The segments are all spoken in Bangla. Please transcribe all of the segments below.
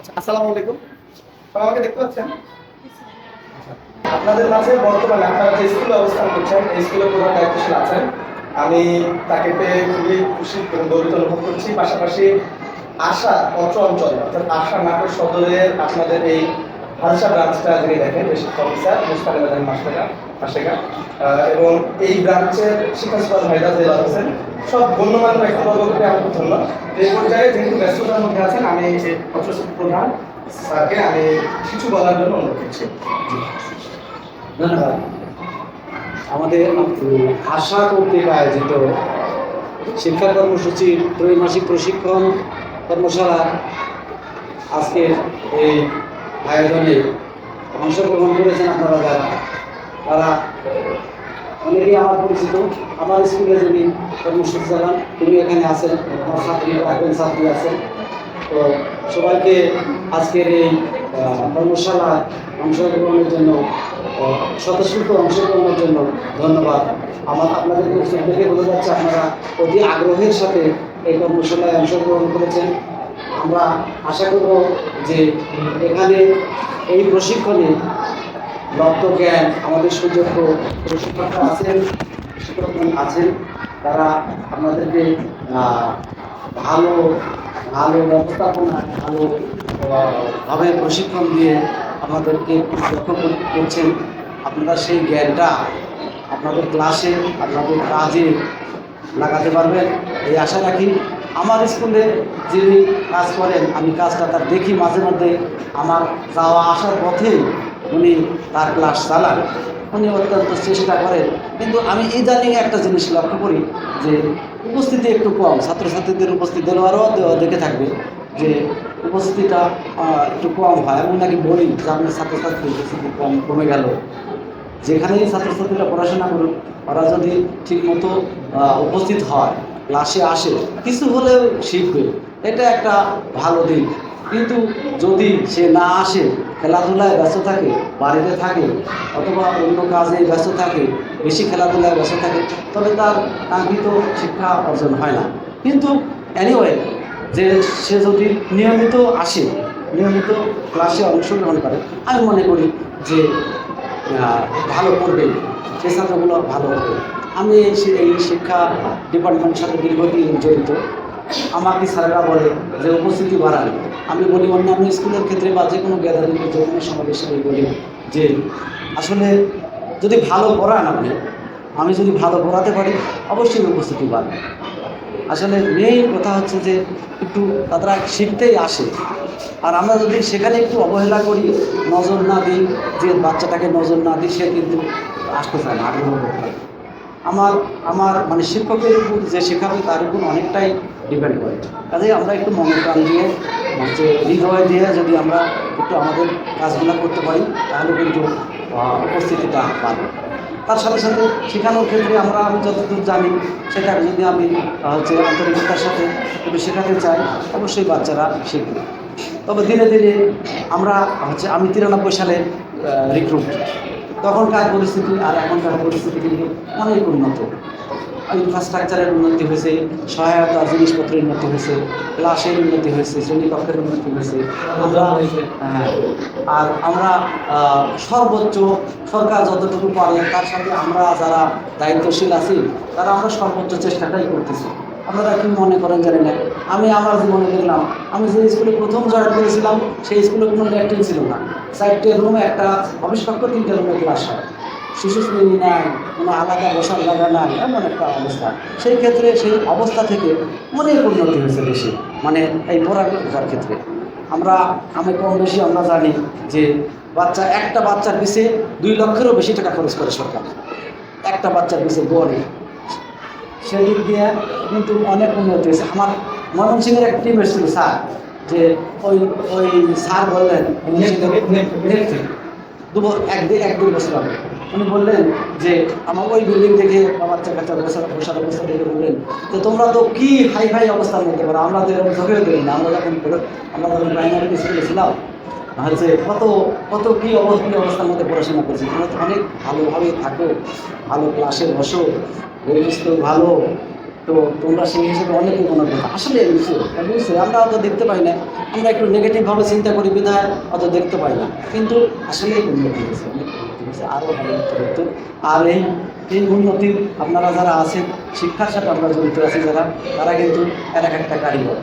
আচ্ছা আসসালামু আলাইকুম। সবাই আমাকে দেখতে পাচ্ছেন? আপনাদের মাঝে বর্তমানে আপনারা যে স্কুলে অবস্থান করছেন এই স্কুলের প্রধান দায়িত্বশীল আছেন। আমি তাকে পেয়ে খুবই খুশি এবং গৌরব অনুভব করছি। পাশাপাশি আশা অত্র অঞ্চল অর্থাৎ আশা নাটোর সদরের আপনাদের এই হালসা ব্রাঞ্চটা যিনি দেখেন শিক্ষা অফিসার মুস্তাক আলম মাস্টারা এবং এই ব্রাঞ্চের শিক্ষা সুপার ভাইরা যে আছেন, সব গণ্যমান্য ব্যক্তিবর্গকে আমি ধন্যবাদ। এই পর্যায়ে যেহেতু ব্যস্ততার মধ্যে আছেন, আমি প্রধান স্যারকে আমি কিছু বলার জন্য অনুরোধ করছি। ধন্যবাদ। আমাদের আশা কর্তৃক আয়োজিত শিক্ষা কর্মসূচির ত্রৈমাসিক প্রশিক্ষণ কর্মশালা আজকের এই আয়োজনে অংশগ্রহণ করেছেন আপনারা যারা। তারা অনেকেই আমার পরিচিত আমার স্কুলে যিনি কর্মসূচি চালান তিনি এখানে আছেন আমার ছাত্রী একজন ছাত্রী আছেন। তো সবাইকে আজকের এই আহ, কর্মশালায় অংশগ্রহণের জন্য স্বতঃস্ফূর্ত অংশগ্রহণের জন্য ধন্যবাদ। আমার আপনাদেরকে চোখ দেখে বোঝা যাচ্ছে আপনারা অতি আগ্রহের সাথে এই কর্মশালায় অংশগ্রহণ করেছেন। আমরা আশা করব যে এখানে এই প্রশিক্ষণে জ্ঞান আমাদের সুযোগ্য প্রশিক্ষকরা আছেন শিক্ষকগণ আছেন। তারা আপনাদেরকে ভালো ভালো ব্যবস্থাপনা, ভালো, ভাবে প্রশিক্ষণ দিয়ে আমাদেরকে লক্ষ্য করছেন। আপনারা সেই জ্ঞানটা আপনাদের ক্লাসে, আপনাদের কাজে লাগাতে পারবেন। এই আশা রাখি, আমার স্কুলে যিনি কাজ করেন, আমি কাজটা তার দেখি মাঝে মধ্যে। আমার যাওয়া আসার পথে উনি তার ক্লাস চালান, উনি অত্যন্ত চেষ্টা করেন। কিন্তু আমি ইদানিং একটা জিনিস লক্ষ্য করি যে উপস্থিতি একটু কম, ছাত্রছাত্রীদের উপস্থিতি দেওয়ারও দেখে থাকবে যে উপস্থিতিটা একটু কম হয়। আমি নাকি বলি যে আপনার ছাত্রছাত্রীর উপস্থিতি কম, কমে গেল। যেখানেই ছাত্রছাত্রীরা পড়াশোনা করুক, ওরা যদি ঠিকমতো উপস্থিত হয়, ক্লাসে আসে, কিছু হলেও শিখবে। এটা একটা ভালো দিক। কিন্তু যদি সে না আসে, খেলাধুলায় ব্যস্ত থাকে, বাড়িতে থাকে, অথবা অন্য কাজে ব্যস্ত থাকে, বেশি খেলাধুলায় ব্যস্ত থাকে, তবে তার কাঙ্ক্ষিত শিক্ষা অর্জন হয় না। কিন্তু অ্যানিওয়ে যে সে যদি নিয়মিত আসে, নিয়মিত ক্লাসে অংশগ্রহণ করে, আমি মনে করি যে ভালো করবে সে ছাত্রগুলো ভালো হবে। আমি এই শিক্ষা ডিপার্টমেন্টের সাথে দীর্ঘদিন জড়িত। আমাকে স্যারেরা বলে যে, উপস্থিতি বাড়ান। আমি বলি অন্যান্য স্কুলের ক্ষেত্রে বা যে কোনো গ্যাদারিং যে কোনো সমাবেশে আমি বলি যে, আসলে যদি ভালো পড়ান আপনি, আমি যদি ভালো পড়াতে পারি, অবশ্যই উপস্থিতি বাড়বে আসলে মেইন কথা হচ্ছে যে, একটু তারা শিখতেই আসে আর আমরা যদি সেখানে একটু অবহেলা করি, নজর না দিই, যে বাচ্চাটাকে নজর না দিই, সে কিন্তু আসতে চায় না, আগ্রহ করতে। আমার আমার মানে শিক্ষকের উপর যে শেখাবে, তার উপর অনেকটাই ডিপেন্ড করে। কাজেই আমরা একটু মনের প্রাণ দিয়ে যে হৃদয় দিয়ে যদি আমরা একটু আমাদের কাজগুলো করতে পারি, তাহলে কিন্তু উপস্থিতিটা পাবো তার সাথে সাথে শেখানোর ক্ষেত্রে আমরা আমি যতদূর জানি, সেটা যদি আমি হচ্ছে আন্তরিকতার সাথে একটু শেখাতে চাই, অবশ্যই বাচ্চারা শিখবে। তবে ধীরে ধীরে আমরা, হচ্ছে আমি তিরানব্বই সালে রিক্রুট তখনকার পরিস্থিতি আর এখনকার পরিস্থিতি কিন্তু অনেক উন্নত। ইনফ্রাস্ট্রাকচারের উন্নতি হয়েছে সহায়তা জিনিসপত্রের উন্নতি হয়েছে ক্লাসের উন্নতি হয়েছে শ্রেণীকক্ষের উন্নতি হয়েছে। আমরা হ্যাঁ, আর আমরা সর্বোচ্চ সরকার যতটুকু পারে তার সাথে আমরা যারা দায়িত্বশীল আছি তারা আমরা সর্বোচ্চ চেষ্টাটাই করতেছি। আপনারা কি মনে করেন জানি না? আমি আমার জীবনে দেখলাম আমি যে স্কুলে প্রথম জয়েন করেছিলাম সেই স্কুলে কোনো ল্যাট্রিন ছিল না। চারটে রুমে একটা অফিস কক্ষ তিনটে রুমে ক্লাস হয়। শিশু শ্রেণি নাই, কোনো আলাদা বসার জায়গা নাই, এমন একটা অবস্থা। সেই ক্ষেত্রে সেই অবস্থা থেকে অনেক উন্নতি হয়েছে বেশি মানে এই পড়ালেখার ক্ষেত্রে। আমরা, আমি কম বেশি, আমরা জানি যে বাচ্চা, একটা বাচ্চার পিছে দুই লক্ষেরও বেশি টাকা খরচ করে সরকার। একটা বাচ্চার পিছে গড়ে সেদিক দিয়ে কিন্তু অনেক উন্নতি হয়েছে। আমার ময়মনসিংহের এক টিম এসেছিল, স্যার, যে ওই ওই স্যার বললেন দু এক এক দুই বছর আগে। উনি বললেন যে, আমার ওই বিল্ডিং থেকে বাচ্চা কাচ্চা বসার বসার অবস্থা দেখে বললেন যে তোমরা তো কি হাই ফাই অবস্থার নিতে পারো আমরা তো এরকম চোখেও দেবো না। আমরা যখন আমরা যখন প্রাইমারি স্কুলে ছিলাম হচ্ছে কত কত কী অবস্থা অবস্থার মধ্যে পড়াশোনা করছি? তোমরা তো অনেক ভালোভাবে থাকো, ভালো ক্লাসে বসো পরিবেশ তো ভালো তো তোমরা সেই হিসেবে অনেক কোনো কথা আসলে বুঝছ আমরা অত দেখতে পাই না, আমরা একটু নেগেটিভভাবে চিন্তা করি বিধায় অত দেখতে পাই না। কিন্তু আসলেই উন্নতি হয়েছে উন্নতি হয়েছে আরও ভালো আর এই এই উন্নতির আপনারা যারা আছেন, শিক্ষার সাথে আমরা জড়িত আছি যারা, তারা কিন্তু এক একটা কারিগর।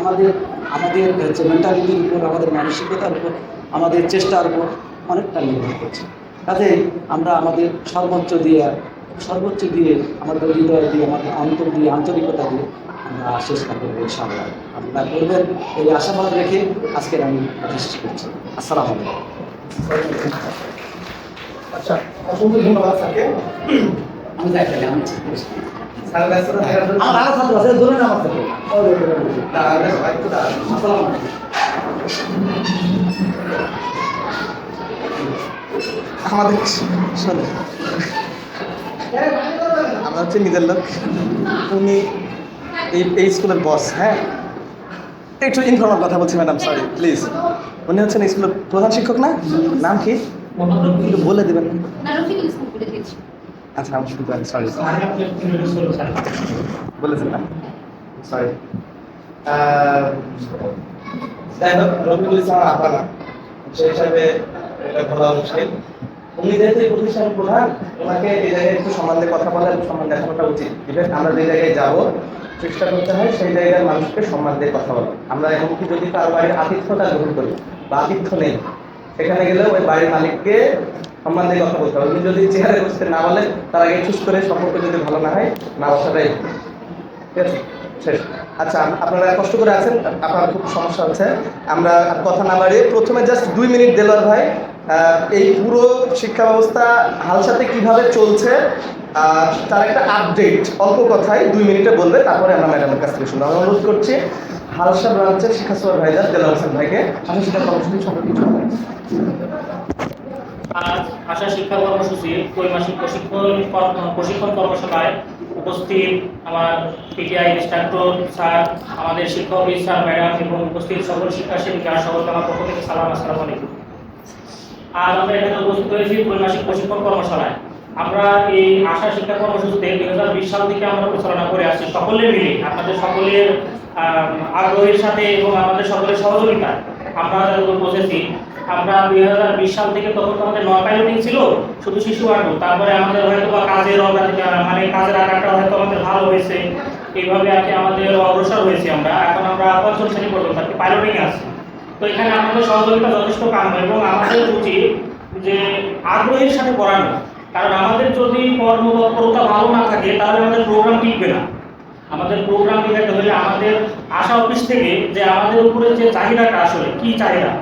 আমাদের আমাদের হচ্ছে মেন্টালিটির উপর, আমাদের মানসিকতার উপর, আমাদের চেষ্টার উপর অনেকটা নির্ভর করছে। কাজেই আমরা আমাদের সর্বোচ্চ দিয়ে সর্বোচ্চ দিয়ে আমাদের হৃদয় দিয়ে আমাদের অন্তর দিয়ে আন্তরিকতা দিয়ে আমরা চেষ্টা করব ইনশাআল্লাহ। আপনারা করবেন এই আশাবাদ রেখে আজকের আমি শেষ করছি। আসসালামু আচ্ছা অসংখ্য ধন্যবাদ স্যারকে। আমি যাই আমি আমার আরও ছাত্র আছে ধরে। আসসালামু আমাদের আমরা হচ্ছে নিজের লোক। উনি এই এই স্কুলের বস হ্যাঁ? একটু ইনফর্মাল কথা বলছি ম্যাডাম সরি প্লিজ উনি হচ্ছেন স্কুলের প্রধান শিক্ষক না? নাম কি? একটু বলে দেবেন। আচ্ছা আমি শুরু করি সরি বলেছেন না সরি যাই হোক রবিউল ইসলাম আপা না সেই হিসাবে এটা বলা মুশকিল উনি যেহেতু এই প্রতিষ্ঠানের প্রধান, ওনাকে এই জায়গায় একটু সম্মান দিয়ে কথা বলা সম্মান দেখানোটা উচিত। ইভেন আমরা যে জায়গায় যাব, চেষ্টা করতে হয় সেই জায়গার মানুষকে সম্মান দিয়ে কথা বলা আমরা এমনকি যদি কারও বাড়ির আতিথ্যতা গ্রহণ করি, বা আতিথ্য নেই, সেখানে গেলেও ওই বাড়ির মালিককে সম্মান দিয়ে কথা বলতে হবে। উনি যদি চেহারে বসতে না বলেন, তার আগে চুজ করে সম্পর্ক যদি ভালো না হয়, না বসাটাই ঠিক আছে? শেষ। আচ্ছা আপনারা কষ্ট করে আছেন, আপনার খুব সমস্যা হচ্ছে। আমরা কথা না বাড়িয়ে প্রথমে জাস্ট দুই মিনিট দেলোয়ার ভাই এই পুরো শিক্ষা ব্যবস্থা হালসাতে কীভাবে চলছে তার একটা আপডেট অল্প কথায় দুই মিনিটে বলবে, তারপরে আমরা ম্যাডামের কাছ থেকে শুনব অনুরোধ করছি, হালসা ব্রাঞ্চের শিক্ষা সুপারভাইজার দেলোয়ার হোসেন ভাইকে আমি সেটা কর্মসূচি সম্পর্কে কিছু বলব। আজ আশা শিক্ষা কর্মসূচি ত্রৈমাসিক প্রশিক্ষণ প্রশিক্ষণ কর্মশালায় উপস্থিত আমার পিটিআই ইনস্ট্রাক্টর স্যার, আমাদের শিক্ষক স্যার ম্যাডাম এবং উপস্থিত সকল শিক্ষা সেবিকা সকলকে আমার পক্ষ থেকে সালাম, আসসালামু আলাইকুম আজ আমরা এখানে উপস্থিত হয়েছি ত্রৈমাসিক প্রশিক্ষণ কর্মশালায়। আমরা এই আশা শিক্ষা কর্মসূচিতে দুই হাজার বিশ সাল থেকে আমরা পরিচালনা করে আসছি সকলে মিলে, আপনাদের সকলের আগ্রহের সাথে এবং আমাদের সকলের সহযোগিতায়। আমরা যতদূর বসেছি, আমরা দুই হাজার বিশ সাল থেকে তখন তো আমাদের নন পাইলটিং ছিল, শুধু শিশু আটু তারপরে আমাদের হয়তো বা কাজের মানে কাজের আকারটা হয়তো আমাদের ভালো হয়েছে। এইভাবে আর কি আমাদের অগ্রসর হয়েছি আমরা। এখন আমরা পঞ্চম শ্রেণি পর্যন্ত আর কি পাইলটিং আছি। তো এখানে আমাদের সহযোগিতা যথেষ্ট কাম এবং আমাদের উচিত যে আগ্রহের সাথে পড়ানো। কারণ আমাদের যদি কর্মতৎপরতা ভালো না থাকে, তাহলে আমাদের প্রোগ্রাম টিকবে না। আমাদের প্রোগ্রাম টিকাতে হলে আমাদের আশা অফিস থেকে যে আমাদের উপরে যে চাহিদাটা আসলে, কি চাহিদা?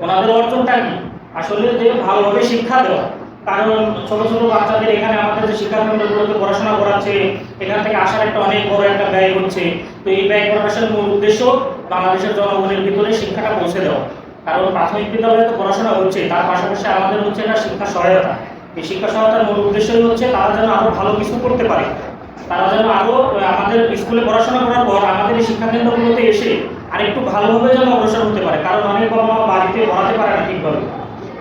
ওনাদের অর্জনটা কি? আসলে যে ভালোভাবে শিক্ষা দেওয়া। কারণ ছোট ছোট বাচ্চাদের এখানে আমাদের যে শিক্ষা কেন্দ্রগুলোতে পড়াশোনা করাচ্ছে, এখান থেকে আসার একটা অনেক বড় একটা ব্যয় হচ্ছে। তো এই ব্যয় করার মূল উদ্দেশ্য বাংলাদেশের জনগণের ভিতরে শিক্ষাটা পৌঁছে দেওয়া। কারণ প্রাথমিক বিদ্যালয়ে তো পড়াশোনা হচ্ছে, তার পাশাপাশি আমাদের হচ্ছে এটা শিক্ষা সহায়তা। এই শিক্ষা সহায়তার মূল উদ্দেশ্যই হচ্ছে তারা যেন আরও ভালো কিছু করতে পারে। তারা যেন আরও আমাদের স্কুলে পড়াশোনা করার পর আমাদের এই শিক্ষা কেন্দ্রগুলোতে এসে আরেকটু ভালোভাবে যেন অগ্রসর হতে পারে। কারণ অনেক বাবা মা বাড়িতে পড়াতে পারে না ঠিকভাবে।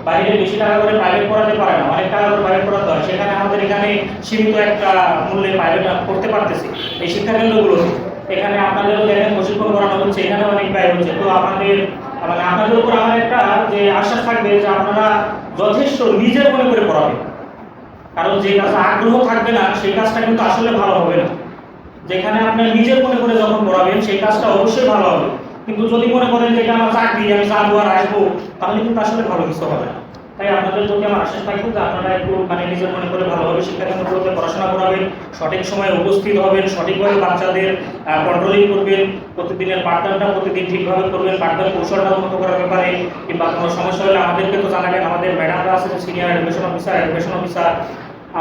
বাইরে বেশি টাকা করে প্রাইভেট পড়াতে পারে না, অনেক টাকা করে প্রাইভেট পড়াতে হয়। সেখানে আমাদের এখানে সীমিত একটা মূল্যে প্রাইভেট করতে পারতেছি। এই শিক্ষা কেন্দ্রগুলোতে এখানে আপনাদেরও দেখেন প্রশিক্ষণ করানো হচ্ছে এখানে অনেক ব্যয় হচ্ছে। তো আমাদের মানে আপনাদের উপর আমার একটা যে আশ্বাস থাকবে যে আপনারা যথেষ্ট নিজের মনে করে পড়াবেন। কারণ যে কাজে আগ্রহ থাকবে না, সেই কাজটা কিন্তু আসলে ভালো হবে না। যেখানে আপনি নিজের মনে করে যখন পড়াবেন, সেই কাজটা অবশ্যই ভালো হবে। কিন্তু যদি মনে করেন যে আমার চাকরি, আমি যাব আর আসব, তাহলে কিন্তু আসলে ভালো কিছু হবে না। তাই আপনাদের প্রতি আমার আশ্বাস থাকবে যে আপনারা একটু মানে নিজের মনে করে ভালোভাবে শিক্ষা কেন্দ্রগুলোতে পড়াশোনা করাবেন, সঠিক সময়ে উপস্থিত হবেন, সঠিকভাবে বাচ্চাদের কন্ট্রোলিং করবেন, প্রতিদিনের পাঠদানটা প্রতিদিন ঠিকভাবে করবেন, পাঠদান কৌশলটা উন্নত করার ব্যাপারে, কিংবা কোনো সমস্যা হলে আমাদেরকে তো জানাবেন, আমাদের ম্যাডামরা আছে senior education officer education officer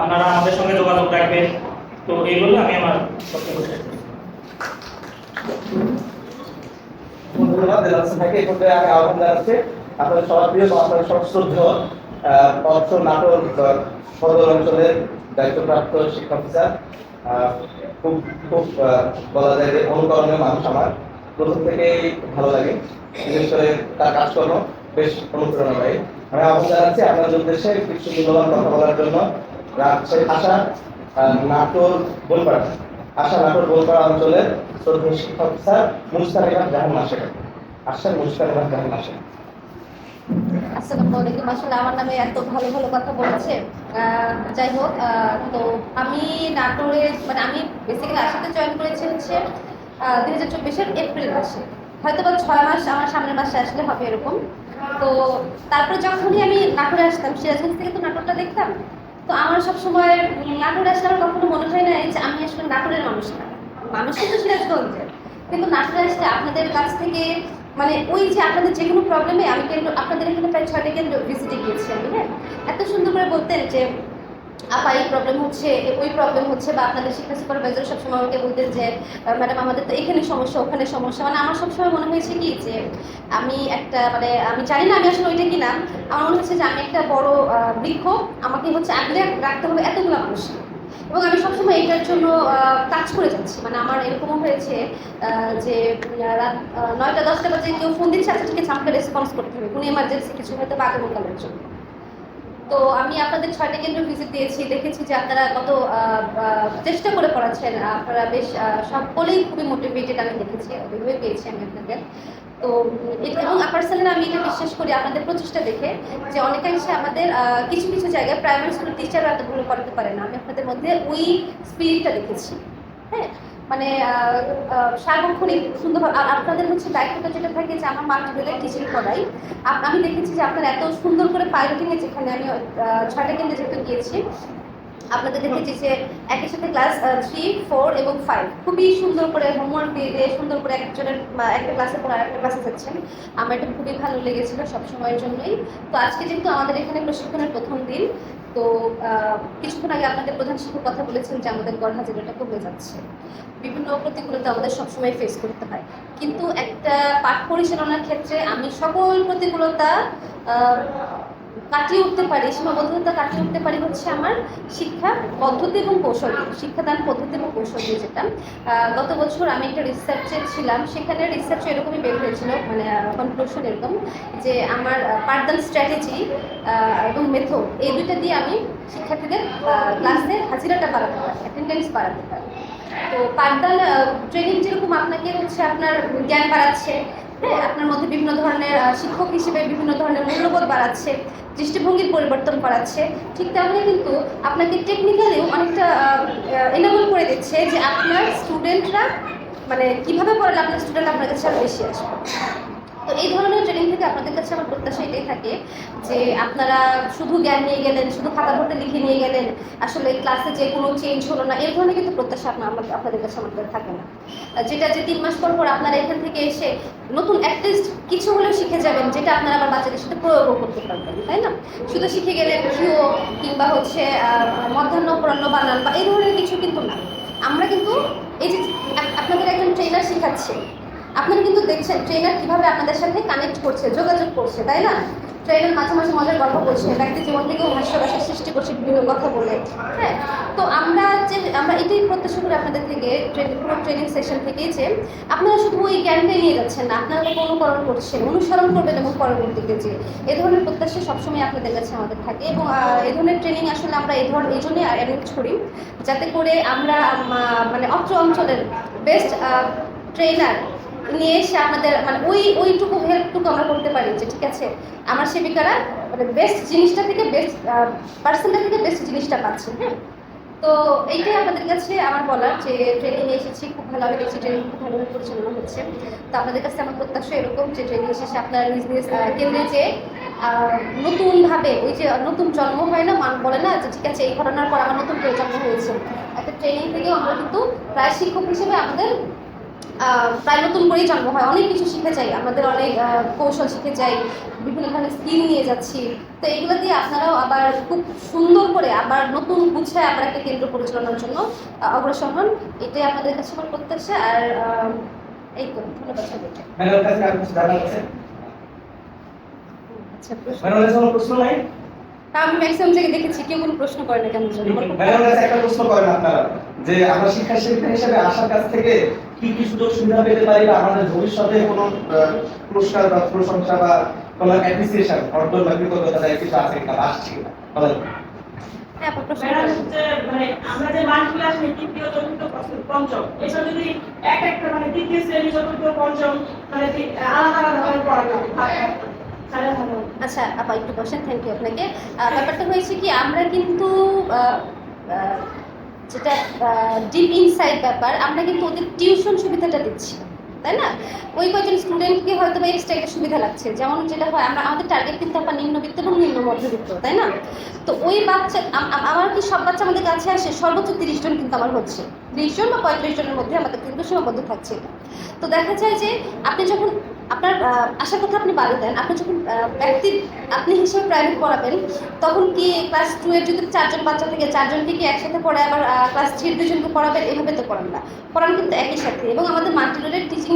আপনারা আমাদের সঙ্গে যোগাযোগ রাখবেন। তো এইগুলো আমি আমার বক্তব্য শেষ করছি। দেলার হোসেন ভাইকে এই পর্যায়ে আমি সব অর্থ নাটক সদর অঞ্চলের দায়িত্বপ্রাপ্ত শিক্ষা খুব খুব বলা যায় যে অনুকরণীয় মানুষ আমার। প্রথম থেকেই ভালো লাগে। তার কাজকর্ম বেশ অনুপ্রেরণাদায়ী। আমি আহ্বান জানাচ্ছি আপনাদের উদ্দেশ্যে কিছু মূল্যবান কথা বলার জন্য। রাজশাহী ভাষা নাটোর বলপাড়া আশা নাটোর গোলপাড়া অঞ্চলের শ্রদ্ধেয় শিক্ষক স্যার ইমাম জাহান মাসেক আশা মুস্তাক ইমাম জাহান আসলে আমার নামে এত ভালো ভালো কথা বলেছে। যাই হোক তো আমি নাটোরে মানে আমি বেসিক্যালি আসাতে জয়েন করেছি হচ্ছে দুই হাজার চব্বিশের এপ্রিল মাসে। হয়তো বা ছয় মাস আমার সামনের মাসে আসলে হবে এরকম। তো তারপরে যখনই আমি নাটোরে আসতাম, সিরাজগঞ্জ থেকে তো নাটোরটা দেখতাম। তো আমার সবসময় সময় নাটোরে আসলে আমার কখনো মনে হয় না যে আমি আসলে নাটোরের মানুষ না। মানুষ কিন্তু সিরাজগঞ্জের। কিন্তু নাটোরে আসলে আপনাদের কাছ থেকে মানে ওই যে আপনাদের যে কোনো প্রবলেমে আমি কেন্দ্র, আপনাদের এখানে প্রায় ছয়টা কেন্দ্র ভিজিটে গিয়েছি আমি হ্যাঁ? এত সুন্দর করে বলতেন যে আপা, এই প্রবলেম হচ্ছে, ওই প্রবলেম হচ্ছে বা আপনাদের শিক্ষা সুপারভাইজার সবসময় আমাকে বলতেন যে ম্যাডাম আমাদের তো এখানে সমস্যা, ওখানে সমস্যা। মানে আমার সবসময় মনে হয়েছে কি যে, আমি একটা মানে আমি জানি না আমি আসলে ওইটা কিনা। আমার মনে হচ্ছে যে আমি একটা বড় বৃক্ষ, আমাকে হচ্ছে আগলে রাখতে হবে এতগুলো মানুষ এবং আমি সবসময় এটার জন্য কাজ করে যাচ্ছি। মানে আমার এরকমও হয়েছে যে রাত নয়টা, দশটা বাজে কেউ ফোন দিচ্ছে আচ্ছা ঠিক আছে আমাকে রেসপন্স করতে হবে। কোনো এমার্জেন্সি কিছু হয়তো বা আগামীকালের জন্য। তো আমি আপনাদের ছয়টা কেন্দ্র ভিজিট দিয়েছি, দেখেছি যে আপনারা কত চেষ্টা করে পড়াচ্ছেন, আপনারা বেশ সকলেই খুবই মোটিভেটেড আমি দেখেছি ওইভাবে পেয়েছি আমি আপনাদের। তো এবং পার্সোনালি আমি এটা বিশ্বাস করি আপনাদের প্রচেষ্টা দেখে যে অনেকাংশে আমাদের কিছু কিছু জায়গায় প্রাইমারি স্কুলের টিচাররা এতগুলো করাতে পারে না। আমি আপনাদের মধ্যে ওই স্পিরিটটা দেখেছি। হ্যাঁ? মানে সার্বক্ষণিক সুন্দরভাবে আর আপনাদের হচ্ছে দায়িত্বটা যেটা থাকে যে আমার মাঠ বেলে টিচিং করাই। আমি দেখেছি যে আপনারা এত সুন্দর করে পাইলটিংয়ে যেখানে আমি ছয়টা কেন্দ্রে যেহেতু গিয়েছি আপনাদের দেখেছি যে একই সাথে ক্লাস থ্রি ফোর এবং ফাইভ খুবই সুন্দর করে হোমওয়ার্ক দিয়ে দিয়ে সুন্দর করে একজনের একটা ক্লাসে পর আরেকটা ক্লাসে যাচ্ছেন। আমার এটা খুবই ভালো লেগেছিল সব সময়ের জন্যই। তো আজকে যেহেতু আমাদের এখানে প্রশিক্ষণের প্রথম দিন তো কিছুক্ষণ আগে আপনাদের প্রধান শিক্ষক কথা বলেছেন যে আমাদের গড় হাজিরাটা কমে যাচ্ছে। বিভিন্ন প্রতিকূলতা আমাদের সবসময় ফেস করতে হয়। কিন্তু একটা পাঠ পরিচালনার ক্ষেত্রে আমি সকল প্রতিকূলতা কাটিয়ে উঠতে পারি, সীমাবদ্ধতা কাটিয়ে উঠতে পারি হচ্ছে আমার শিক্ষা পদ্ধতি এবং কৌশল, শিক্ষাদান পদ্ধতি এবং কৌশল যেটা। গত বছর আমি একটা রিসার্চে ছিলাম, সেখানে রিসার্চ এরকমই বের হয়েছিল মানে কনক্লুশন এরকম যে আমার পাঠদান স্ট্র্যাটেজি এবং মেথড এই দুইটা দিয়ে আমি শিক্ষার্থীদের ক্লাসে হাজিরাটা বাড়াতে পারি অ্যাটেন্ডেন্স বাড়াতে পারি। তো পাঠদান ট্রেনিং যেরকম আপনাকে হচ্ছে আপনার জ্ঞান বাড়াচ্ছে হ্যাঁ আপনার মধ্যে বিভিন্ন ধরনের শিক্ষক হিসেবে বিভিন্ন ধরনের মূল্যবোধ বাড়াচ্ছে, দৃষ্টিভঙ্গির পরিবর্তন করাচ্ছে। ঠিক তেমনি কিন্তু আপনাকে টেকনিক্যালিও অনেকটা এনাবল করে দিচ্ছে যে আপনার স্টুডেন্টরা মানে কীভাবে পড়ালে আপনার স্টুডেন্ট আপনার কাছে আরও বেশি আসবে। তো এই ধরনের ট্রেনিং থেকে আপনাদের কাছে আমার প্রত্যাশা এটাই থাকে যে আপনারা শুধু জ্ঞান নিয়ে গেলেন, শুধু খাতা পড়তে লিখে নিয়ে গেলেন, আসলে ক্লাসে যে কোনো চেঞ্জ হলো না, এই ধরনের কিন্তু প্রত্যাশা আপনার আপনাদের কাছে আমাদের থাকে না। যেটা যে তিন মাস পর পর আপনারা এখান থেকে এসে নতুন অ্যাটলিস্ট কিছু হলেও শিখে যাবেন, যেটা আপনারা আবার বাচ্চাদের সাথে প্রয়োগও করতে পারবেন, তাই না? শুধু শিখে গেলেন কিও কিংবা হচ্ছে মধ্যাহ্ন অপরাহ্ন বানান বা এই ধরনের কিছু কিন্তু না। আমরা কিন্তু এই যে আপনাদের একজন ট্রেনার শেখাচ্ছে আপনারা কিন্তু দেখছেন ট্রেনার কীভাবে আপনাদের সাথে কানেক্ট করছে, যোগাযোগ করছে, তাই না? ট্রেনার মাঝে মাঝে মজার গল্প করছে ব্যক্তি জীবন থেকেও হাস্যরসের সৃষ্টি করছে, বিভিন্ন কথা বলে। হ্যাঁ তো আমরা যে, আমরা এটাই প্রত্যাশা করি আপনাদের থেকে পুরো ট্রেনিং সেশন থেকে যে, আপনারা শুধু ওই জ্ঞানটাই নিয়ে যাচ্ছেন না, আপনারা অনুকরণ করছেন, অনুসরণ করবেন এবং পরবর্তীতে যে, এ ধরনের প্রত্যাশা সবসময় আপনাদের কাছে আমাদের থাকে এবং এ ধরনের ট্রেনিং আসলে আমরা এই ধরনের এই জন্যই অ্যারেঞ্জ করি, যাতে করে আমরা মানে অত্র অঞ্চলের বেস্ট ট্রেনার নিয়ে এসে আপনাদের মানে ওই, ওইটুকু হেল্পটুকু আমরা করতে পারি যে, ঠিক আছে? আমার সেবিকারা মানে বেস্ট জিনিসটা থেকে বেস্ট পার্সেন্টটা থেকে বেস্ট জিনিসটা পাচ্ছে হ্যাঁ? তো এইটাই আপনাদের কাছে আমার বলার যে ট্রেনিং এসেছি, খুব ভালোভাবে দেখছি ট্রেনিং খুব ভালোভাবে পরিচালনা হচ্ছে। তো আপনাদের কাছে আমার প্রত্যাশা এরকম যে ট্রেনিং শেষে আপনারা নিজ নিজ কেন্দ্রে যে নতুনভাবে ওই যে, নতুন জন্ম হয় না মান বলে না যে, ঠিক আছে, এই ঘটনার পর আমার নতুন করে জন্ম হয়েছে। একটা ট্রেনিং থেকেও আমরা কিন্তু প্রায় শিক্ষক হিসেবে আমাদের প্রায় নতুন করেই জন্ম হয়। অনেক কিছু শিখে যাই। আমাদের অনেক কৌশল শিখে যাই। বিভিন্ন ধরনের স্কিল নিয়ে যাচ্ছি। তো এগুলো দিয়ে আপনারাও আবার খুব সুন্দর করে আবার নতুন গুছায় আবার একটা কেন্দ্র পরিচালনার জন্য অগ্রসর হন। এটাই আপনাদের কাছে আমার প্রত্যাশা। আর এই তো ধন্যবাদ সবাইকে। আচ্ছা আমি ম্যাক্সিমাম জায়গায় দেখেছি। কেউ কোনো প্রশ্ন করে না কেন একটা প্রশ্ন করেন আপনারা যে আমরা শিক্ষা শিক্ষা হিসেবে আসার কাছ থেকে কি কি সুযোগ সুবিধা পেতে পারি বা আমাদের ভবিষ্যতে কোনো পুরস্কার বা প্রশংসা বা কোনো অ্যাপ্রিসিয়েশন অর্জন বা কৃতজ্ঞতা দেয় কিছু আছে কিনা বা আসছে কিনা বলেন হ্যাঁ আপনার প্রশ্ন ম্যাডাম করেন। হচ্ছে মানে আমরা যে মানগুলো আসলে তৃতীয় চতুর্থ পঞ্চম এসব যদি এক একটা মানে তৃতীয় শ্রেণি চতুর্থ পঞ্চম মানে আলাদা আলাদা ভাবে পড়ানো হয় তাহলে ভালো হবে। আচ্ছা আপা একটু বসেন থ্যাংক ইউ আপনাকে ব্যাপারটা হয়েছে কি আমরা কিন্তু যেটা ডিপ ইনসাইড ব্যাপার, আমরা কিন্তু ওদের টিউশন সুবিধাটা দিচ্ছি, তাই না? ওই কয়েকজন স্টুডেন্টকে হয়তো বা এক্সট্রা একটা সুবিধা লাগছে। যেমন যেটা হয়, আমরা, আমাদের টার্গেট কিন্তু আমরা নিম্নবিত্ত এবং নিম্ন মধ্যবিত্ত তাই না? তো ওই বাচ্চা, আম- আম- আমার কি সব বাচ্চা আমাদের কাছে আসে? সর্বোচ্চ তিরিশ জন কিন্তু আমার হচ্ছে। তিরিশ জন বা পঁয়ত্রিশ জনের মধ্যে আমাদের কিন্তু সীমাবদ্ধ থাকছে। তো দেখা যায় যে আপনি যখন আপনার আসার কথা আপনি বাড়ি দেন। আপনি যখন ব্যক্তি, আপনি হিসেবে প্রাইভেট পড়াবেন, তখন কি ক্লাস টু এর যদি চারজন বাচ্চা থেকে, চারজনকে কি একসাথে পড়ে আবার ক্লাস থ্রির দুজনকে পড়াবেন? এভাবে তো পড়ান না। পড়ান কিন্তু একই সাথে। এবং আমাদের মাল্টিলের টিচিং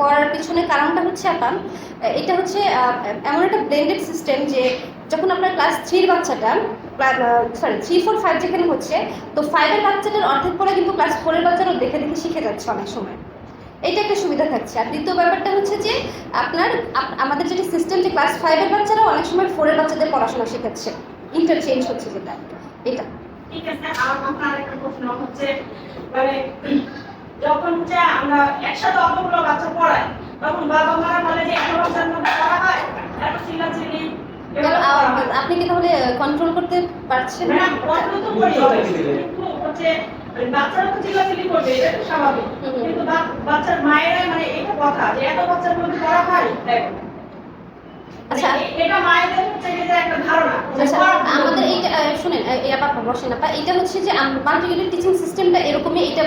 করার পিছনে কারণটা হচ্ছে আপনার এটা হচ্ছে এমন একটা ব্লেন্ডেড সিস্টেম যে যখন আপনার ক্লাস থ্রির বাচ্চাটা সরি থ্রি ফোর ফাইভ যেখানে হচ্ছে, তো ফাইভের বাচ্চাটার অর্ধেক পরে কিন্তু ক্লাস ফোরের বাচ্চারাও দেখে দেখে শিখে যাচ্ছে অনেক সময়। এটা একটা সুবিধা থাকছে আর দ্বিতীয় ব্যাপারটা হচ্ছে যে আপনার আমাদের যেটা সিস্টেম যে ক্লাস ফাইভের বাচ্চারা অনেক সময় ফোরের বাচ্চাদের পড়াশোনা শেখাচ্ছে ইন্টারচেঞ্জ হচ্ছে যেটা এটা ঠিক আছে আর আপনার আরেকটা প্রশ্ন হচ্ছে মানে যখন হচ্ছে আমরা একসাথে অতগুলো বাচ্চা পড়াই তখন বাবা মারা বলে যে একটা বাচ্চার মধ্যে পড়া হয় এত চিল্লাচিল্লি এগুলো কেন, করা আ-। আপনি কি তাহলে কন্ট্রোল করতে পারছেন না? ম্যাডাম, তো করি। কিন্তু হচ্ছে বাচ্চারা তো চিল্লাচিল্লি করবে, এটা তো স্বাভাবিক। কিন্তু বাচ্চার মায়েরাই মানে এটা কথা যে এত বাচ্চার মধ্যে পড়া হয় দেখ। মানে আচ্ছা। এটা মায়েদের হচ্ছে যে একটা ধারণা যে আচ্ছা ভালো। আমাদের এইটা শুনেন আপা বসেন আপা এটা হচ্ছে যে মাল্টিমিডিয়াল টিচিং সিস্টেমটা এরকমই এটা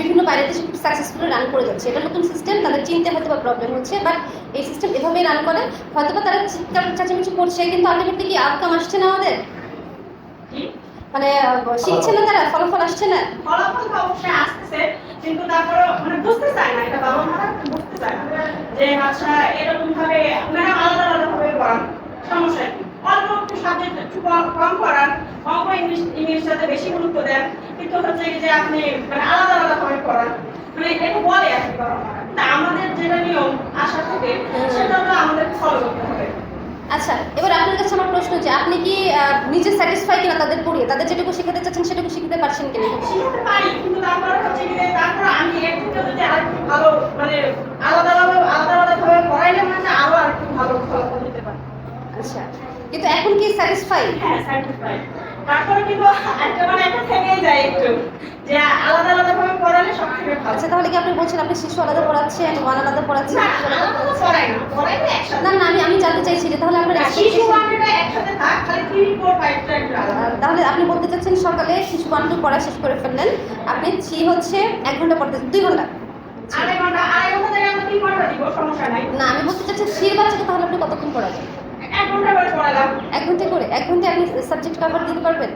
বিভিন্ন বাইরে দেশে সাকসেসফুলি রান করে যাচ্ছে এটা নতুন সিস্টেম তাদের চিনতে হয়তো বা প্রবলেম হচ্ছে বাট এই সিস্টেম এভাবেই রান করে হয়তো বা তারা চিৎকার চাচামেচি করছে কিন্তু আলটিমেটলি কি আউটকাম আসছে না আমাদের? মানে শিখছে না তারা ফলাফল আসছে না? ফলাফল তো অবশ্যই আসতেছে কিন্তু তারপরে মানে বুঝতে চায় না এটা বাবা মারা বুঝতে চায় না। যে আচ্ছা এরকম ভাবে ম্যাডাম আলাদা আলাদা ভাবে পড়ান সমস্যা কি? অল্প একটু সাবজেক্ট একটু কম পড়ান অঙ্ক ইংলিশ ইংলিশটাতে বেশি গুরুত্ব দেন কিন্তু হচ্ছে কি যে আপনি মানে আলাদা আলাদা ভাবে পড়ান মানে এটা বলে আর কি বাবা আমাদের যেটা নিয়ম আশা থাকে সেটা তো আমাদের ফলো করতে হবে। আচ্ছা এবার আপনার কাছে আমার প্রশ্ন যে আপনি কি নিজে স্যাটিসফাই কিনা তাদের পড়িয়ে তাদের যেটুকু শেখাতে চাচ্ছেন সেটুকু শিখতে পারছেন কিনা? শিখতে পারি কিন্তু তারপরে হচ্ছে কি তারপর আমি এর থেকে যদি আরেকটু ভালো মানে আলাদা আলাদা আলাদা আলাদা ভাবে পড়াইলে মানে আরও আরেকটু ভালো ফলাফল দিতে পারি। আচ্ছা কিন্তু এখন কি স্যাটিসফাই হ্যাঁ স্যাটিসফাই তারপরে কিন্তু একটা মানে একটা থেকেই যায় একটু যে আলাদা আলাদা ভাবে পড়ালে সব থেকে ভালো আচ্ছা তাহলে কি আপনি বলছেন আপনি শিশু আলাদা পড়াচ্ছেন ওয়ান আলাদা পড়াচ্ছেন? না না আমি আমি জানতে চাইছি যে তাহলে আপনার তাহলে আপনি বলতে চাচ্ছেন সকালে শিশু ওয়ান টু পড়া শেষ করে ফেললেন। আপনি থ্রি হচ্ছে এক ঘণ্টা পড়তে দুই ঘণ্টা। ঘণ্টা ঘণ্টা ঘণ্টা না আমি বলতে চাচ্ছি থ্রির বাচ্চাকে তাহলে আপনি কতক্ষণ পড়াবেন? এক ঘণ্টা করে পড়ালাম। এক ঘণ্টা করে? এক ঘন্টায় আপনি সাবজেক্ট কভার দিতে পারবেন?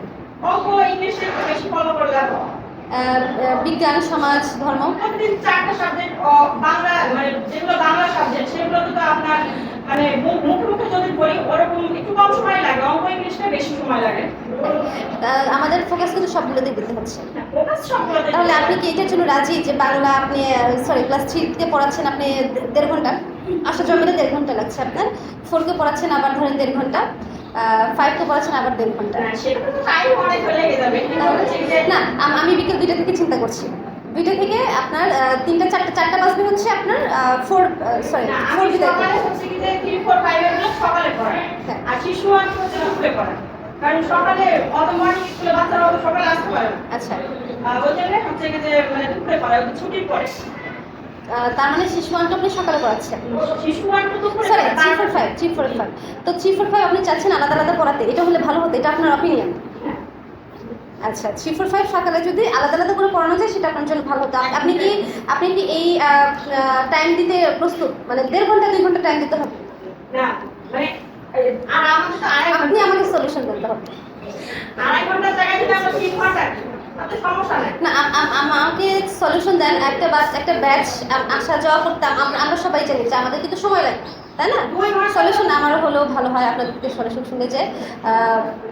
ইংলিশে বেশি ফলো আহ, বিজ্ঞান সমাজ ধর্ম। চারটা সাবজেক্ট বাংলা মানে যেগুলো বাংলা সাবজেক্ট সেগুলো তো আপনার মানে মুখে মুখে যদি পড়ি ওরকম একটু কম সময় লাগে অঙ্ক ইংলিশটা বেশি সময় লাগে। আমাদের ফোকাস কিন্তু সবগুলোতে দিতে হচ্ছে। তাহলে আপনি কি এটার জন্য রাজি যে বাংলা আপনি সরি ক্লাস থ্রিতে পড়াচ্ছেন আপনি দেড় ঘণ্টা? আসা জমিতে দেড় ঘণ্টা লাগছে আপনার। ফোরকে পড়াচ্ছেন আবার ধরেন দেড় ঘণ্টা। ফাইভকে পড়াচ্ছেন আবার দেড় ঘণ্টা। হ্যাঁ, তো না আমি বিকেল দুইটা থেকে চিন্তা করছি। দুইটা থেকে আপনার তিনটা চারটা চারটা বাজবে হচ্ছে আপনার ফোর সরি ফোর বিদায়। ফাইভ হ্যাঁ। কারণ সকালে অত মর্নিং স্কুলে বাচ্চারা অত সকালে আসতে পারে আচ্ছা। ওই জন্য হচ্ছে যে মানে দুপুরে ছুটির পরে। তার মানে শিশু ওয়ানটা আপনি সকালে পড়াচ্ছেন। শিশু তো sorry three four five three four five তো থ্রি ফোর ফাইভ আপনি চাচ্ছেন আলাদা আলাদা পড়াতে এটা হলে ভালো হতো এটা আপনার অপিনিয়ন। আচ্ছা থ্রি ফোর ফাইভ সকালে যদি আলাদা আলাদা করে পড়ানো যায় সেটা আপনার জন্য ভালো হতো। আপনি কি আপনি কি এই টাইম দিতে প্রস্তুত? মানে দেড় ঘণ্টা দুই ঘণ্টা টাইম দিতে হবে? না মানে আপনি আমাকে সলিউশন দিতে হবে। আড়াই ঘণ্টার জায়গায় যদি আমরা তিন ঘণ্টা না আম- আম- আমাকে সলিউশন দেন। একটা বাস একটা ব্যাচ আসা যাওয়া করতাম। আমরা সবাই জানি যে আমাদের কিন্তু সময় লাগে তাই না? সলিউশন আমারও হলেও ভালো হয়। আপনাদের সলিউশন শুনে যে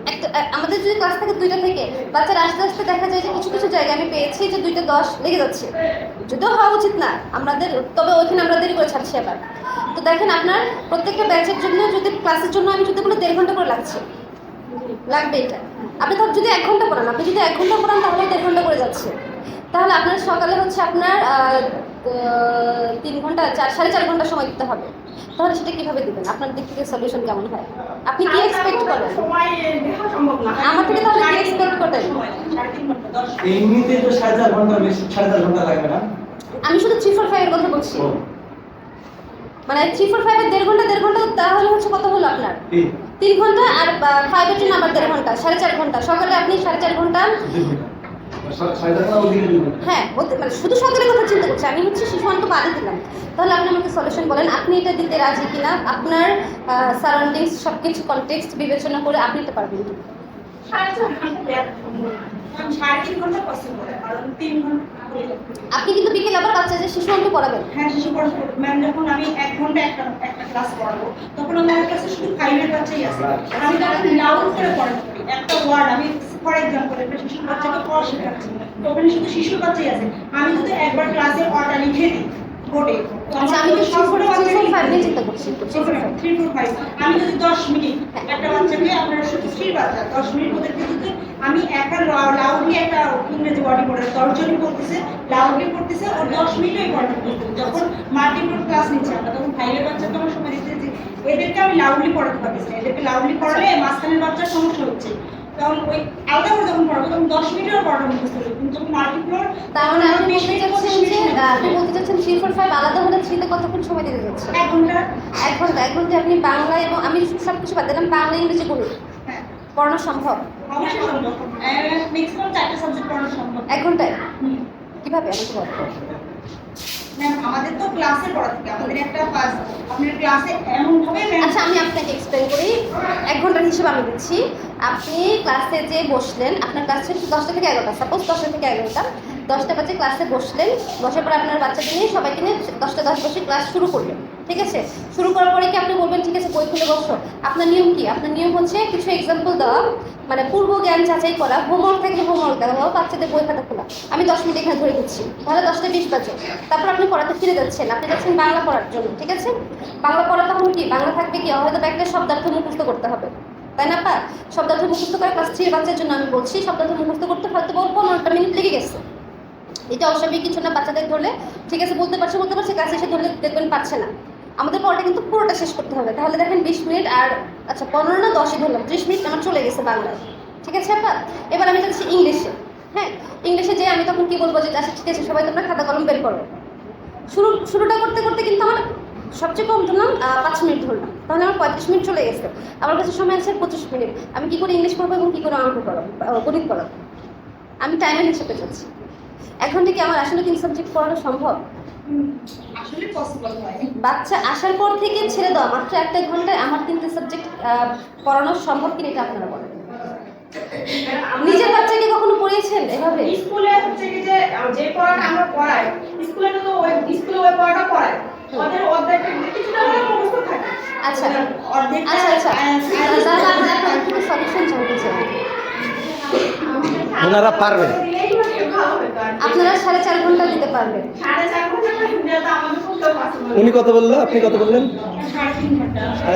একটা আমাদের যদি ক্লাস থাকে দুইটা থেকে বাচ্চারা আস্তে আস্তে দেখা যায় যে কিছু কিছু জায়গায় আমি পেয়েছি যে দুইটা দশ লেগে যাচ্ছে। যদিও হওয়া উচিত না আমাদের তবে ওইখানে আমরা দেরি করে ছাড়ছি আবার। তো দেখেন আপনার প্রত্যেকটা ব্যাচের জন্য যদি ক্লাসের জন্য আমি যদি বলে দেড় ঘণ্টা করে লাগছে। লাগবে এটা। আপনি তো যদি এক ঘণ্টা পড়ান আপনি যদি এক ঘণ্টা পড়ান তাহলে দেড় ঘণ্টা করে যাচ্ছে। তাহলে আপনার সকালে হচ্ছে আপনার তিন ঘণ্টা চার সাড়ে চার ঘণ্টা সময় দিতে হবে। তাহলে সেটা কীভাবে দিবেন? আপনার দিক থেকে সলিউশন কেমন হয়? আপনি কি এক্সপেক্ট করেন? সময় দেওয়া সম্ভব না। আমার থেকে তাহলে কি এক্সপেক্ট করেন? এমনিতে তো সাড়ে চার ঘণ্টা বেশি সাড়ে চার ঘণ্টা লাগবে না? আমি শুধু থ্রি ফোর ফাইভের কথা বলছি। মানে থ্রি ফোর ফাইভের দেড় ঘণ্টা দেড় ঘণ্টা তাহলে হচ্ছে কত হলো আপনার? তিন ঘণ্টা আর জন্য আবার দেড় ঘণ্টা, সাড়ে চার ঘণ্টা। সকালে আপনি সাড়ে চার ঘণ্টা হ্যাঁ মানে শুধু সকালের কথা চিন্তা করছি, আমি হচ্ছে শিশু অন্ত বাদে দিলাম। তাহলে আপনি আমাকে সলিউশন বলেন, আপনি এটা দিতে রাজি কিনা? আপনার সারাউন্ডিংস সব কিছু কনটেক্সট বিবেচনা করে আপনি এটা পারবেন সাড়ে চার ঘণ্টা সাড়ে ঘণ্টা পছন্দ করি কারণ তিন ঘণ্টা। আপনি কিন্তু বিকেল আবার বাচ্চা যে শিশু অন্ত পড়াবেন। হ্যাঁ শিশু পড়াবো ম্যাম যখন আমি এক ঘণ্টা একটা একটা ক্লাস পড়াবো, তখন আমার কাছে শুধু ফাইভের বাচ্চাই আছে। আমি তখন লাউড করে পড়াবো একটা ওয়ার্ড আমি ফর এক্সাম্পল একটা শিশু বাচ্চাকে পড়া শেখাচ্ছি। তখন শুধু শিশুর বাচ্চাই আছে। আমি যদি একবার ক্লাসে অর্ডার লিখে দিই বোর্ডে আচ্ছা আমি তো থ্রি ফোর থ্রি ফোর চিন্তা করছি three four five three four five আমি যদি দশ মিনিট একটা বাচ্চাকে আপনার শুধু থ্রি বাচ্চা দশ মিনিট ওদেরকে যদি আমি একটা লাউডলি একটা ইংরেজি ওয়ার্ডই পড়ে দশজনই পড়তেছে লাউডলি পড়তেছে ওর দশ যখন মাল্টিপল ক্লাস নিচ্ছে আমরা তখন ফাইভের বাচ্চাকে আমার সময় দিতে এদেরকে আমি লাউডলি পড়াতে পারতেছি না। এদেরকে লাউডলি পড়ালে মাঝখানের বাচ্চার সমস্যা হচ্ছে। তখন ওই আলাদা করে যখন পড়াবো তখন দশ মিনিটের পড়াটা মুখস্থ হবে। কিন্তু যখন মাল্টিপ্লোর তার আপনি বলতে চাচ্ছেন আপনি বলতে চাচ্ছেন থ্রি ফোর ফাইভ আলাদা হলে থ্রিতে কতক্ষণ সময় দিতে যাচ্ছে এক ঘণ্টা। এক ঘণ্টা এক ঘণ্টা আপনি বাংলা এবং আমি সব কিছু বাদ দিলাম বাংলা ইংরেজি গণিত হ্যাঁ। পড়ানো সম্ভব? অবশ্যই সম্ভব। ম্যাক্সিমাম চারটে সাবজেক্ট পড়ানো সম্ভব। এক ঘন্টায়। কীভাবে? ম্যাম আমাদের তো ক্লাসে পড়া থাকে। আমাদের একটা পাস আপনার ক্লাসে এমন ভাবে আচ্ছা আমি আপনাকে এক্সপ্লেন করি। এক ঘণ্টার হিসেবে আমি দিচ্ছি। আপনি ক্লাসে যে বসলেন, আপনার ক্লাস ছিল দশটা থেকে এগারোটা সাপোজ দশটা থেকে এগারোটা, দশটা বাজে ক্লাসে বসলেন, বসার পরে আপনার বাচ্চাকে নিয়ে সবাইকে নিয়ে দশটা দশ বসে ক্লাস শুরু করলেন, ঠিক আছে? শুরু করার পরে কি আপনি বলবেন, ঠিক আছে, বই খুলে বসো আপনার নিয়ম কি? আপনার নিয়ম হচ্ছে কিছু এক্সাম্পল দেওয়া মানে পূর্ব জ্ঞান যাচাই করা হোমওয়ার্ক থাকলে হোমওয়ার্ক দেওয়া বাচ্চাদের বই খাতা খোলা। আমি দশ মিনিট এখানে ধরে দিচ্ছি তাহলে দশটা বিশ বাজে। তারপর আপনি পড়াতে ফিরে যাচ্ছেন, আপনি যাচ্ছেন বাংলা পড়ার জন্য, ঠিক আছে? বাংলা পড়া তখন কি? বাংলা থাকবে কি? হয়তো একটা শব্দার্থ মুখস্থ করতে হবে। তাই না পা শব্দার্থ মুখস্থ করে ক্লাস থ্রির বাচ্চার জন্য আমি বলছি, শব্দার্থ মুখস্থ করতে হয়তো বল পনেরোটা মিনিট লেগে গেছে। এটা অস্বাভাবিক কিছু না, বাচ্চাদের ধরলে। ঠিক আছে, বলতে পারছে বলতে পারছে ক্লাসে এসে ধরলে দেখবেন পারছে না। আমাদের পড়াটা কিন্তু পুরোটা শেষ করতে হবে। তাহলে দেখেন বিশ মিনিট আর আচ্ছা পনেরো না দশই ধরলাম, ত্রিশ মিনিট আমার চলে গেছে বাংলায়। ঠিক আছে আপা এবার আমি যাচ্ছি ইংলিশে। হ্যাঁ ইংলিশে যে আমি তখন কি বলব যে আচ্ছা ঠিক আছে, সবাই তোমরা খাতা কলম বের করো। শুরু, শুরুটা করতে করতে কিন্তু আমার সবচেয়ে কম ধরলাম পাঁচ মিনিট ধরলাম। তাহলে আমার পঁয়ত্রিশ মিনিট চলে গেছে। আমার কাছে সময় আছে পঁচিশ মিনিট। আমি কী করে ইংলিশ পড়ব এবং কী করে অঙ্ক পড়াবো গণিত পড়াবো? আমি টাইমের হিসেবে যাচ্ছি। এখন থেকে আমার আসলে তিন সাবজেক্ট পড়ানো সম্ভব? বাচ্চা আসার পর থেকে ছেড়ে দেওয়া মাত্র একটা ঘন্টায় আমার তিনটে সাবজেক্ট পড়ানো সম্ভব কিনা এটা আপনারা বলেন। নিজের বাচ্চাকে কখনো পড়িয়েছেন এভাবে? স্কুলে হচ্ছে যে যে পড়াটা আমরা পড়াই স্কুলে তো ওই স্কুলে ওই পড়াটা ওদের অর্ধেকটা কিছুটা হলে মুখস্থ থাকে। আচ্ছা। অর্ধেকটা আচ্ছা আচ্ছা। তাহলে সলিউশন জানতে চাই। ওনারা পারবে। মানে কি। আপনারা সাড়ে চার ঘণ্টা দিতে পারবেন। সাড়ে চার ঘণ্টা time দেওয়া তো আমাদের পক্ষেও possible না। উনি কত বলল? আপনি কত বললেন? সাড়ে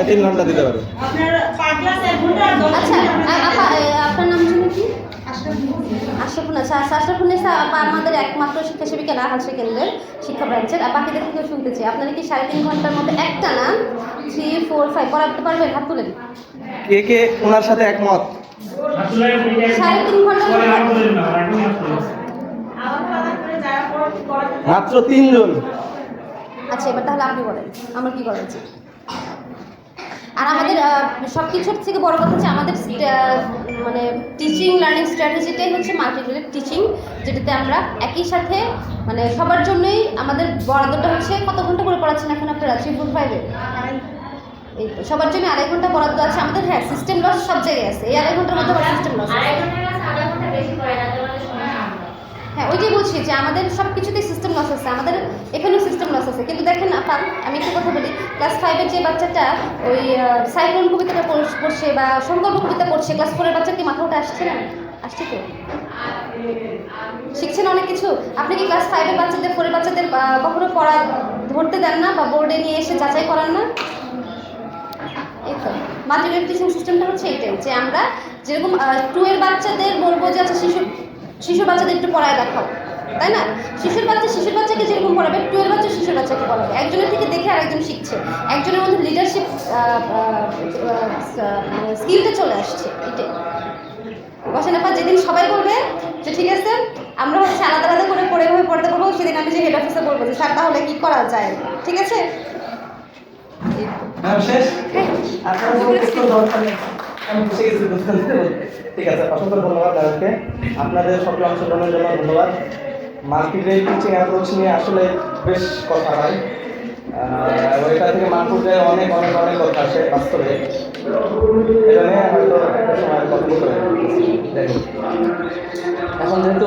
তিন ঘণ্টা। দিতে পারবেন আচ্ছা আপনার নাম ছিল কি? আশরাফুল আচ্ছা আচ্ছা আশরাফুল নিসা আপা আমাদের একমাত্র শিক্ষা সেবিকা রাহাসা কেন্দ্রের শিক্ষা ব্রাঞ্চের আর বাকিদের থেকেও শুনতে চাই আপনারা কি সাড়ে তিন ঘণ্টার মধ্যে একটা না? থ্রি ফোর ফাইভ পড়াতে পারবেন? হাত তুলেন কে কে ওনার সাথে একমত? সাড়ে তিন চায়, মাত্র তিনজন। আচ্ছা এবার তাহলে আপনি বলেন। আমার কি করা উচিত আর আমাদের সব কিছুর থেকে বড় কথা হচ্ছে আমাদের মানে টিচিং লার্নিং স্ট্র্যাটেজিটাই হচ্ছে মাল্টিপ্লেট টিচিং যেটাতে আমরা একই সাথে মানে সবার জন্যই আমাদের বরাদ্দটা হচ্ছে কত ঘণ্টা করে পড়াচ্ছেন এখন আপনারা? থ্রি ফোর ফাইভে এই সবার জন্য আড়াই ঘণ্টা বরাদ্দ আছে। আমাদের হ্যাঁ সিস্টেম লস সব জায়গায় আছে। এই আড়াই ঘণ্টার মধ্যে সিস্টেম লস আড়াই ঘণ্টা বেশি করে না তোমাদের সময় সামনে হ্যাঁ ওই যে বলছি যে আমাদের সব কিছুতেই সিস্টেম লস আছে, আমাদের এখানেও সিস্টেম লস আছে। কিন্তু দেখেন আপা, আমি একটা কথা বলি ক্লাস ফাইভের যে বাচ্চাটা, ওই সাইক্লোন কবিতাটা পড়- পড়ছে বা সংকল্প কবিতা পড়ছে ক্লাস ফোরের বাচ্চা কি মাথা ওটা আসছে না? আসছে তো? শিখছেন অনেক কিছু? আপনি কি ক্লাস ফাইভের বাচ্চাদের ফোরের বাচ্চাদের কখনো পড়া ধরতে দেন না বা বোর্ডে নিয়ে এসে যাচাই করান না? মাল্টিগ্রেড সিস্টেমটা হচ্ছে এইটাই যে আমরা যেরকম টু এর বাচ্চাদের বলব যে আচ্ছা শিশু শিশু বাচ্চাদের একটু পড়ায় দেখাও তাই না? শিশুর বাচ্চা শিশুর বাচ্চাকে যেরকম পড়াবে টুয়েলভ বাচ্চা শিশুর বাচ্চাকে পড়াবে। একজনের থেকে দেখে আরেকজন শিখছে। একজনের মধ্যে লিডারশিপ স্কিলটা চলে আসছে এটাই। বসেন আপা যেদিন সবাই বলবে যে ঠিক আছে আমরা হচ্ছে আলাদা আলাদা করে পড়ে এভাবে পড়তে পারব সেদিন আমি যে হেড অফিসে বলব যে স্যার তাহলে কি করা যায়? ঠিক আছে? হ্যাঁ শেষ? আপনার কোনো প্রশ্ন দরকার নেই। আমি গেছি। ঠিক আছে, অসংখ্য ধন্যবাদ তাদেরকে আপনাদের সকল অংশগ্রহণের জন্য ধন্যবাদ। মাল্টিগ্রেড টিচিং অ্যাপ্রোচ নিয়ে আসলে বেশ কথা হয়। এটা থেকে যায় অনেক অনেক অনেক কথা আসে বাস্তবে। কথা। এখন যেহেতু